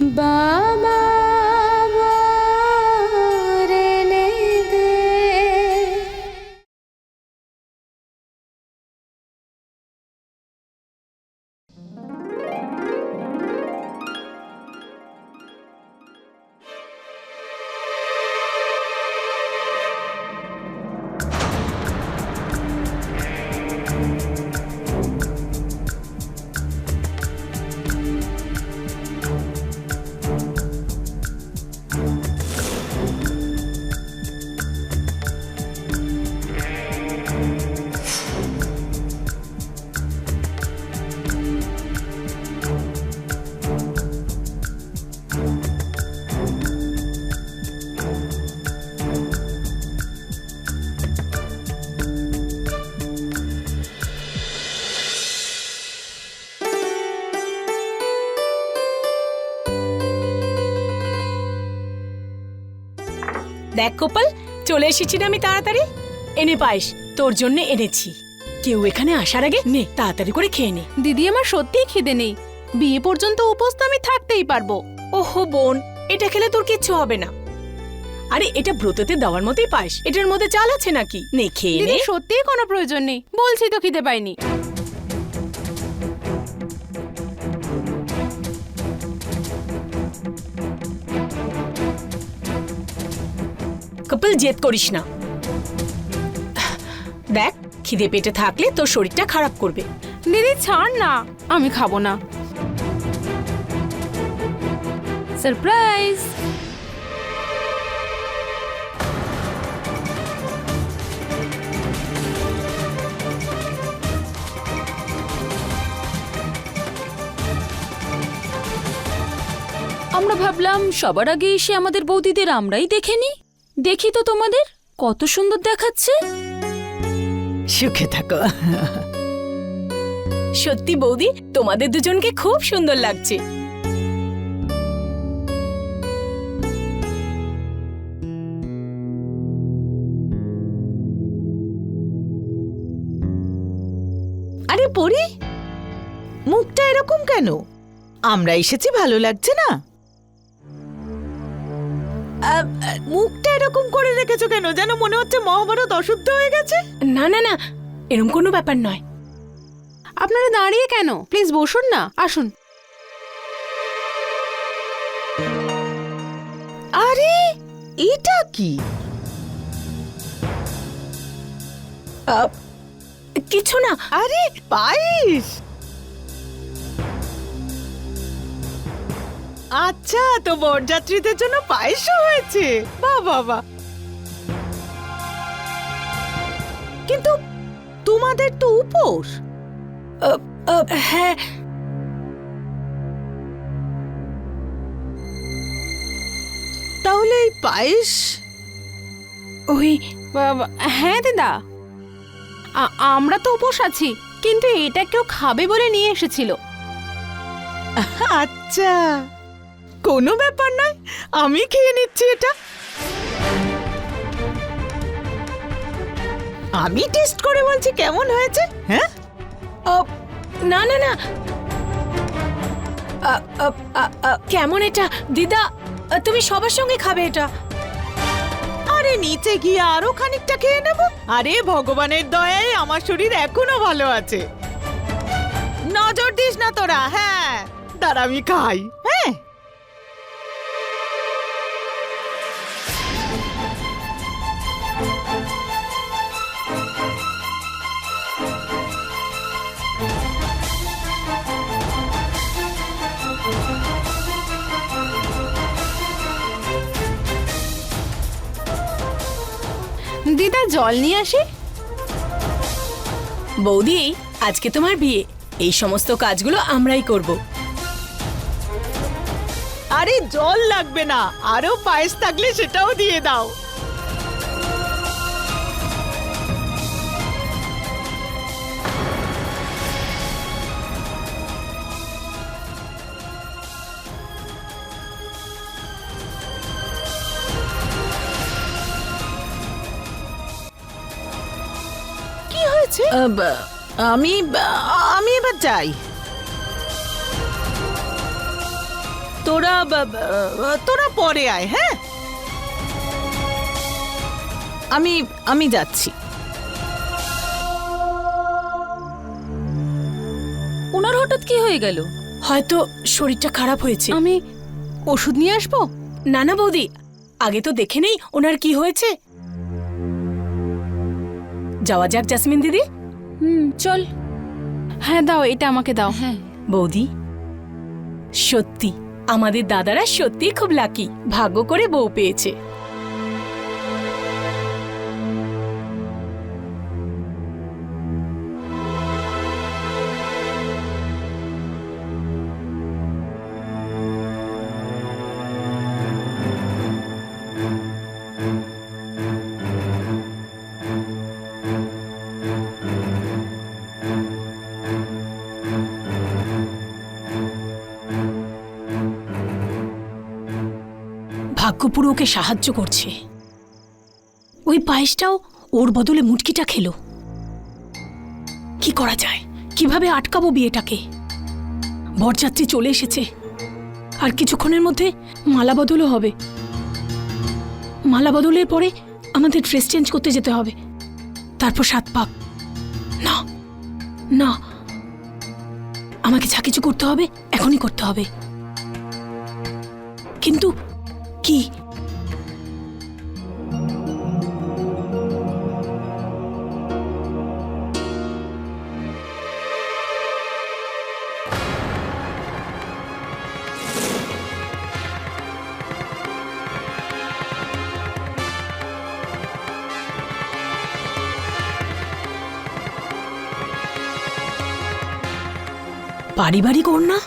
বাবা দেখ গোপাল চলে এসেছি না আমি তাড়াতাড়ি। এনে পায়েস তোর জন্য এনেছি। কেউ এখানে আসার আগে নে তাড়াতাড়ি করে খেয়ে নে। দিদি আমার সত্যিই খিদে নেই। বিয়ে পর্যন্ত উপোস তো আমি থাকতেই পারব। ওহো বোন এটা খেলে তোর কিচ্ছু হবে না। আরে এটা ব্রততে দেওয়ার মতোই পায়েস। এটার মধ্যে চাল আছে নাকি? নে খেয়ে নে। সত্যিই কোনো প্রয়োজন নেই। বলছি তো খিদে পাইনি। কপিল জেদ করিস না। দেখ, খিদে পেটে থাকলে তোর শরীরটা খারাপ করবে। দিদি, ছাড় না, আমি খাব না। সারপ্রাইজ আমরা ভাবলাম, সবার আগে এসে আমাদের বৌদিদের আমরাই দেখে নি দেখি তো তোমাদের, কত সুন্দর দেখাচ্ছে। সুখে থাকো। সত্যি বৌদি, তোমাদের দুজনকে খুব সুন্দর লাগছে। আরে পরি, মুখটা এরকম কেন? আমরা এসেছি ভালো লাগছে না? মুখটা এরকম করে রেখেছো কেন? যেন মনে হচ্ছে মহাভারত অশুদ্ধ হয়ে গেছে? না না না এরকম কোনো ব্যাপার নয়। আপনারা দাঁড়িয়ে কেন? প্লিজ বসুন না আসুন। আরে এটা কি? কিছু না। আরে পায়েস! আচ্ছা তো বরযাত্রীদের জন্য পায়েসও হয়েছে। বাহ বাবা কিন্তু তোমাদের তো উপোস। হ্যাঁ। তাহলে এই পায়েস? ওই বাবা, হ্যাঁ দিদা। আমরা তো উপোস আছি কিন্তু এটা কেউ খাবে বলে নিয়ে এসেছিল। আচ্ছা। কোনো ব্যাপার নয় আমি খেয়ে নিচ্ছি এটা। আমি টেস্ট করে বলছি কেমন হয়েছে হ্যাঁ? না না না। কেমন এটা? দিদা তুমি সবার সঙ্গে খাবে এটা। আরে নিচে গিয়ে আরও খানিকটা খেয়ে নেব। আরে ভগবানের দয়ায় আমার শরীর এখনও ভালো আছে। নজর দিস না তোরা হ্যাঁ। দাঁড়া আমি খাই হ্যাঁ? জল নিয়ে আসি? বৌদি, আজকে তোমার বিয়ে। এই সমস্ত কাজগুলো আমরাই করব। আরে জল লাগবে না। আরও পায়েস থাকলে সেটাও দিয়ে দাও। হয়েছে? আমি আমি এবার যাই। তোরা তোরা পরে আয় হ্যাঁ? আমি আমি যাচ্ছি। ওনার হঠাৎ কি হয়ে গেল? হয়তো শরীরটা খারাপ হয়েছে। আমি ওষুধ নিয়ে আসব? না না বৌদি। আগে তো দেখে নেই ওনার কি হয়েছে। যাওয়া যাক জাসমিন দিদি। হুম চল। হ্যাঁ দাও এটা আমাকে দাও। হ্যাঁ। বৌদি সত্যি আমাদের দাদারা সত্যি খুব লাকি ভাগ্য করে বউ পেয়েছে। ওকে সাহায্য করছে। ওই পায়েসটাও ওর বদলে মুটকিটা খেলো। কি করা যায়? কীভাবে আটকাবো বিয়েটাকে? বরযাত্রী চলে এসেছে। আর কিছুক্ষণের মধ্যে মালা বদলও হবে। মালা বদলের পরে আমাদের ড্রেস চেঞ্জ করতে যেতে হবে। তারপর সাত পাক। না না। আমাকে যা কিছু করতে হবে, এখনই করতে হবে। কিন্তু কি পারিবারিক ওড়না?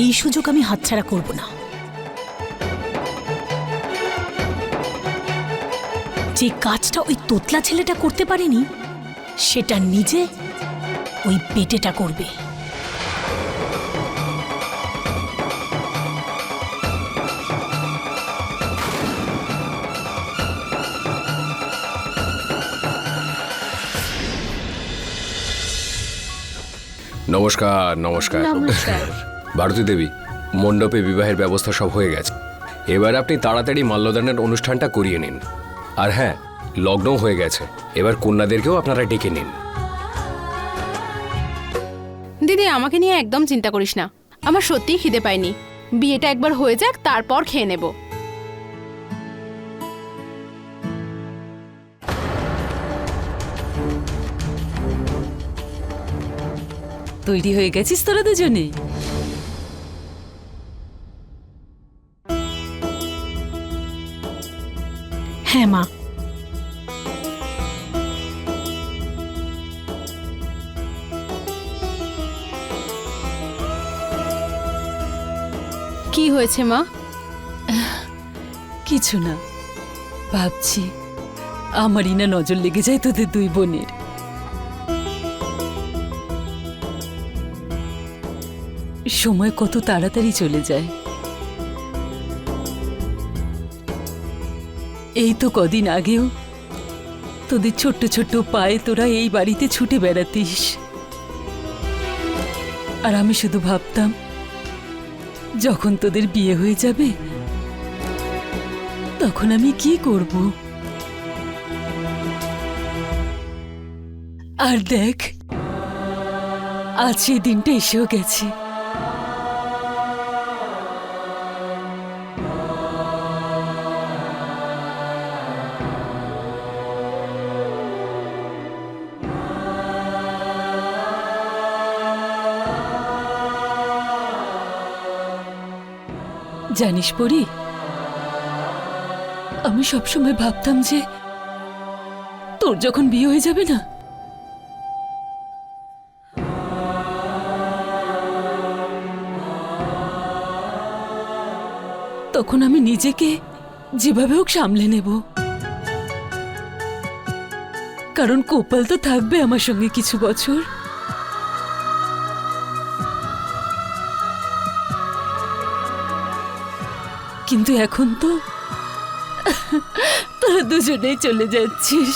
এই সুযোগ আমি হাতছাড়া করব না। যে কাজটা ওই তোতলা ছেলেটা করতে পারেনি সেটা নিজে ওই পেটেটা করবে। নমস্কার নমস্কার। নমস্কার। ভারতী দেবী মণ্ডপে বিবাহের ব্যবস্থা সব হয়ে গেছে। এবার আপনি তাড়াতাড়ি মাল্যদানের অনুষ্ঠানটা করিয়ে নিন। আর হ্যাঁ লগ্নও হয়ে গেছে। এবার কন্যাদেরকেও আপনারা ডেকে নিন। দিদি আমাকে নিয়ে একদম চিন্তা করিস না। আমার সত্যিই খিদে পায়নি। বিয়েটা একবার হয়ে যাক তারপর খেয়ে নেব। তৈরি হয়ে গেছিস তোরা দুজনে হ্যাঁ মা। কি হয়েছে মা? কিছু না। ভাবছি আমারই না নজর লেগে যায় তোদের দুই বোনের। সময় কত তাড়াতাড়ি চলে যায়। এই তো কদিন আগেও তোদের ছোট্ট ছোট্ট পায়ে তোরা এই বাড়িতে ছুটে বেড়াতিস। আর আমি শুধু ভাবতাম, যখন তোদের বিয়ে হয়ে যাবে, তখন আমি কি করব? আর দেখ, আজ সেই দিনটা এসেও গেছে। জানিস পরি, আমি সবসময় ভাবতাম যে তোর যখন বিয়ে হয়ে যাবে না। তখন আমি নিজেকে যেভাবে হোক সামলে নেব। কারণ কোপাল তো থাকবে আমার সঙ্গে কিছু বছর। কিন্তু এখন তো তোরা দুজনেই চলে যাচ্ছিস।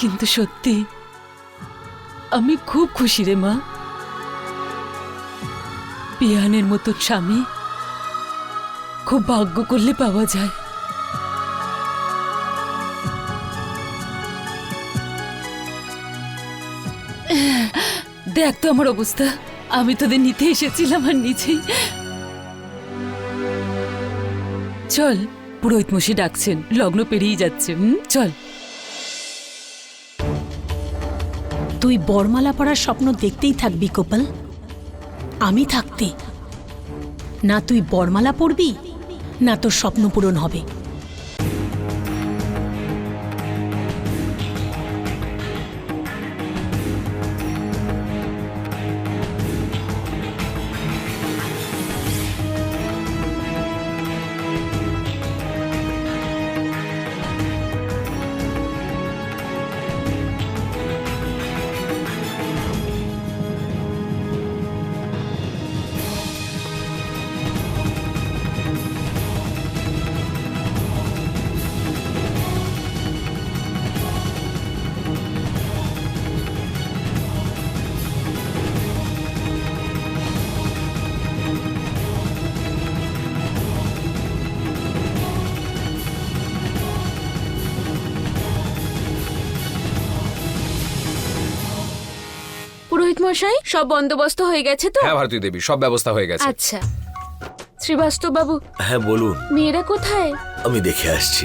কিন্তু সত্যি, আমি খুব খুশি রে মা। পিয়ানের মতো স্বামী খুব ভাগ্য করলে পাওয়া যায়। দেখ তো আমার অবস্থা। আমি তোদের নিতে এসেছিলাম আর নিচেই চল, পুরোহিত মশাই ডাকছেন। লগ্ন পেরিয়ে যাচ্ছে, হুম? চল। তুই বরমালা পড়ার স্বপ্ন দেখতেই থাকবি কপাল আমি থাকতে। না তুই বরমালা পরবি না তোর স্বপ্ন পূরণ হবে। মশাই সব বন্দোবস্ত হয়ে গেছে তো? হ্যাঁ ভারতী দেবী সব ব্যবস্থা হয়ে গেছে। আচ্ছা। শ্রীবাস্তব বাবু হ্যাঁ বলুন। মেয়েরা কোথায়? আমি দেখে আসছি।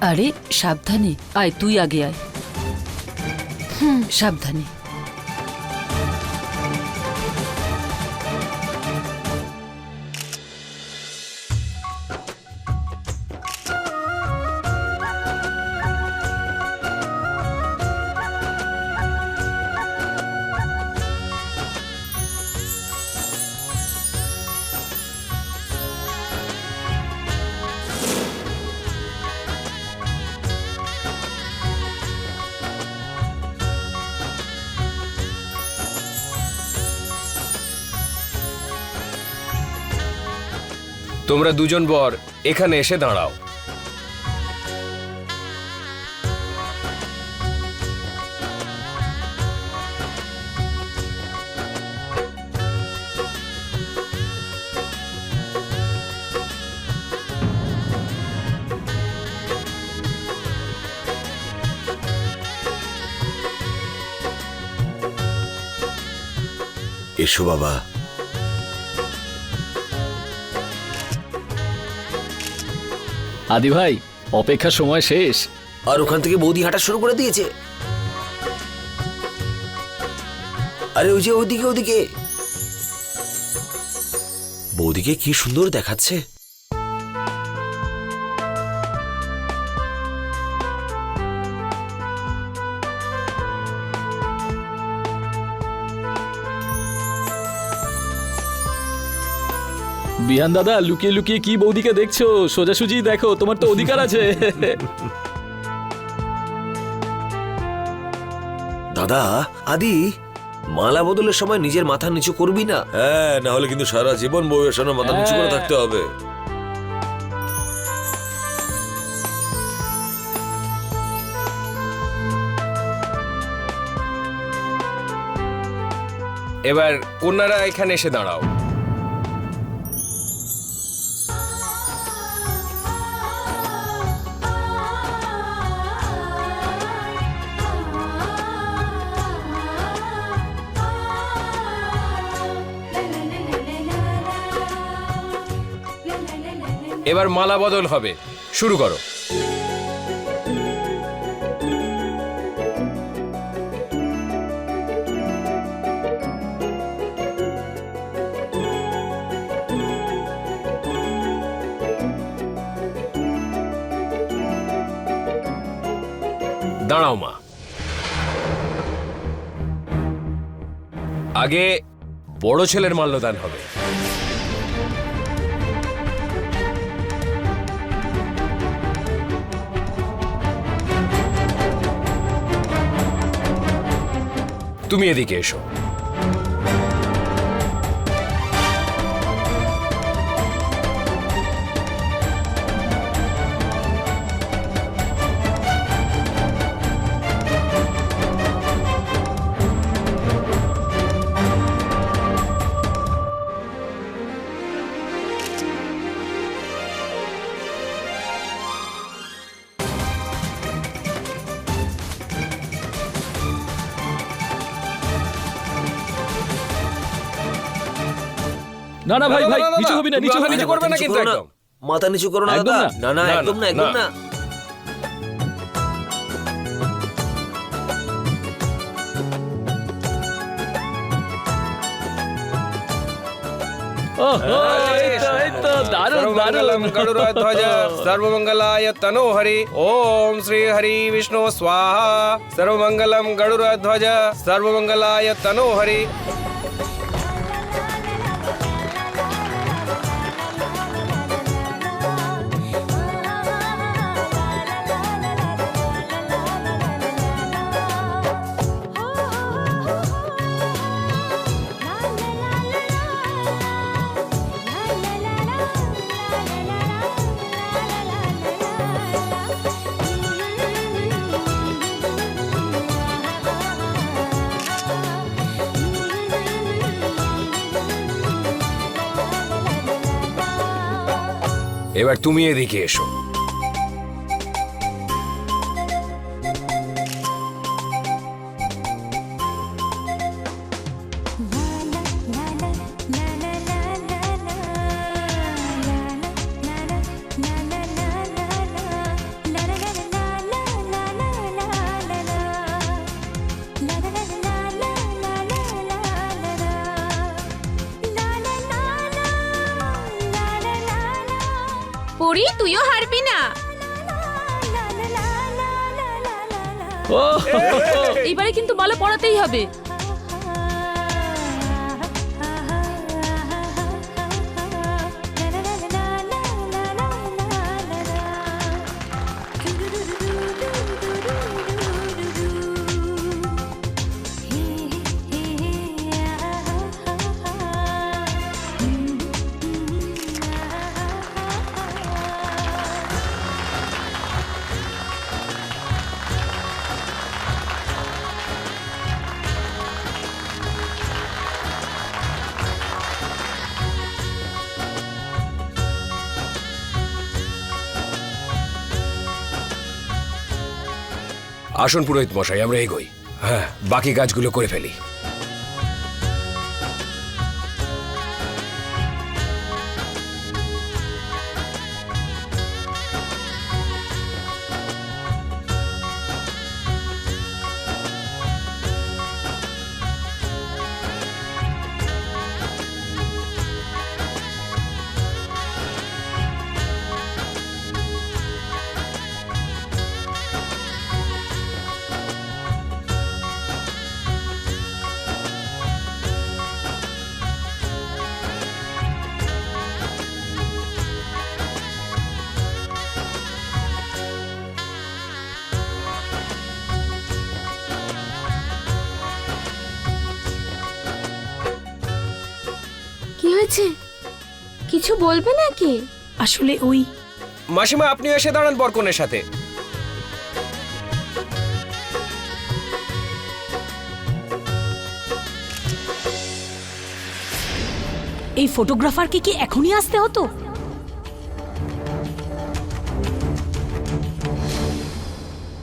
আরে সাবধানে আয় তুই আগে আয় সাবধানে তোমরা দুজন বর এখানে এসে দাঁড়াও। এসো বাবা। আদি ভাই অপেক্ষার সময় শেষ। আর ওখান থেকে বৌদি হাঁটা শুরু করে দিয়েছে। আরে ওই যে ওদিকে ওদিকে বৌদিকে কি সুন্দর দেখাচ্ছে। বিহান দাদা লুকিয়ে লুকিয়ে কি বৌদিকে দেখছ? সোজাসুজি দেখো তোমার তো অধিকার আছে। দাদা আদি মালা বদলের সময় নিজের মাথা নিচু করবি না? হ্যাঁ না হলে কিন্তু সারা জীবন বউয়ের সামনে মাথা নিচু করে থাকতে হবে। এবার কন্যারা এখানে এসে দাঁড়াও। এবার মালা বদল হবে। শুরু করো। দাঁড়াও মা। আগে বড় ছেলের মাল্যদান হবে। তুমি এদিকে এসো। না না ভাই না, না, ভাই না, না, নিচু না, হবি না তুমি নিচু মাথা হবি নিচু না করবে না নিচু কিন্তু করো না। একদম মাথা নিচু করো না একদম দাদা না। না না না, একদম না না, একদম না। না ওহো, এই তো, এই তো, দারুণ, सर्वमङ्गलं দারুণ। गरुडध्वज सर्वमङ्गलाय तनोहरि ॐ श्री हरि विष्णु स्वाहा सर्वमङ्गलं गरुडध्वज सर्वमङ्गलाय तनोहरि এবার তুমি এদিকে এসো। এইবারে কিন্তু মালা পড়াতেই হবে। আসুন পুরোহিত মশাই আমরা এগোই। হ্যাঁ বাকি কাজগুলো করে ফেলি। কিছু বলবে নাকি? আসলে ওই মাসিমা আপনি এসে দাঁড়ান বরকনের সাথে। এই ফটোগ্রাফার কি কি এখনই আসতে হতো?